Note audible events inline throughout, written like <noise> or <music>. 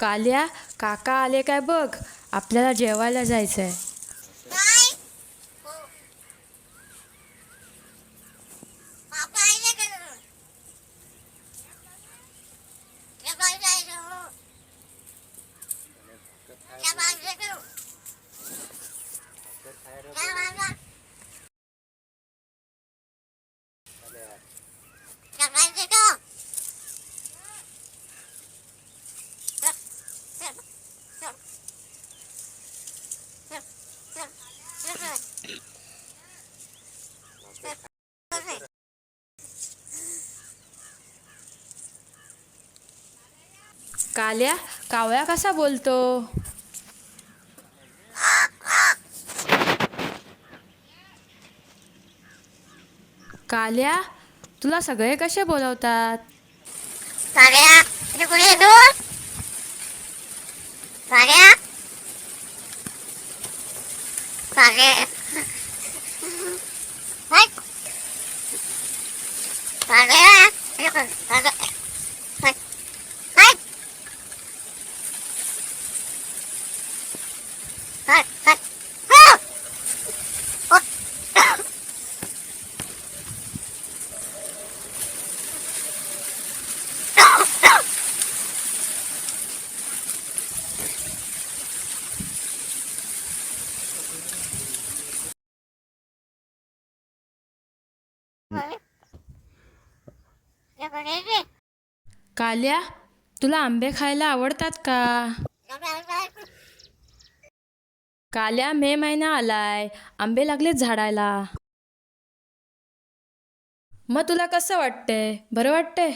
काल्या काका आले काय बघ? आपल्याला जेवायला जायचं आहे काल्या कावळा कसा बोलतो? काल्या तुला सगळे कसे बोलवतात? <laughs> काल्या तुला आंबे खायला आवडतात का? काल्या मे महिना आलाय. आंबे लागलेत झाडायला. मग तुला कसं वाटतंय? बरं वाटतंय?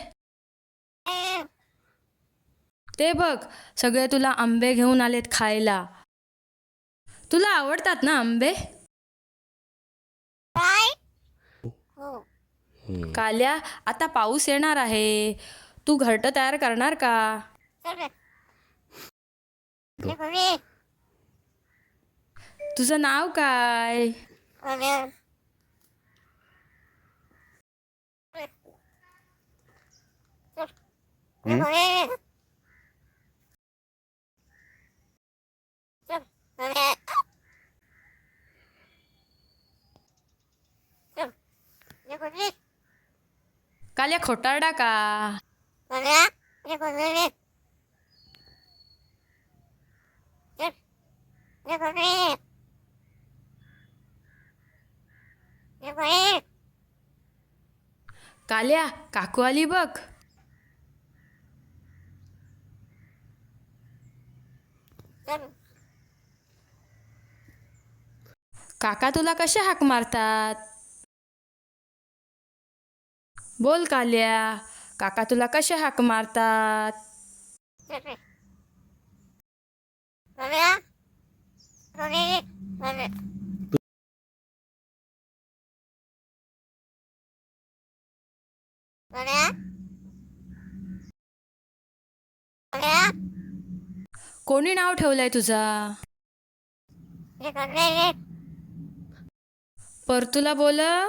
ते बघ सगळे तुला आंबे घेऊन आलेत खायला. तुला आवडतात ना आंबे? काल्या आता पाऊस येणार आहे. तू घरटं तयार करणार का? तुझं नाव काय? कोण आहे? चल. इथे कोण आहे? चल. कोण आहे? चल. इथे कोण आहे? काल्या खोटारडा का कोण आहे? इथे कोण आहे? चल. इथे कोण आहे? इथे कोण आहे? काल्या काकू आली बघ. काका तुला कसे हाक मारतात? बोल काल्या काका तुला कसे हाक मारतात. कोण नाव ठेवलंय तुझा? परतूला तू.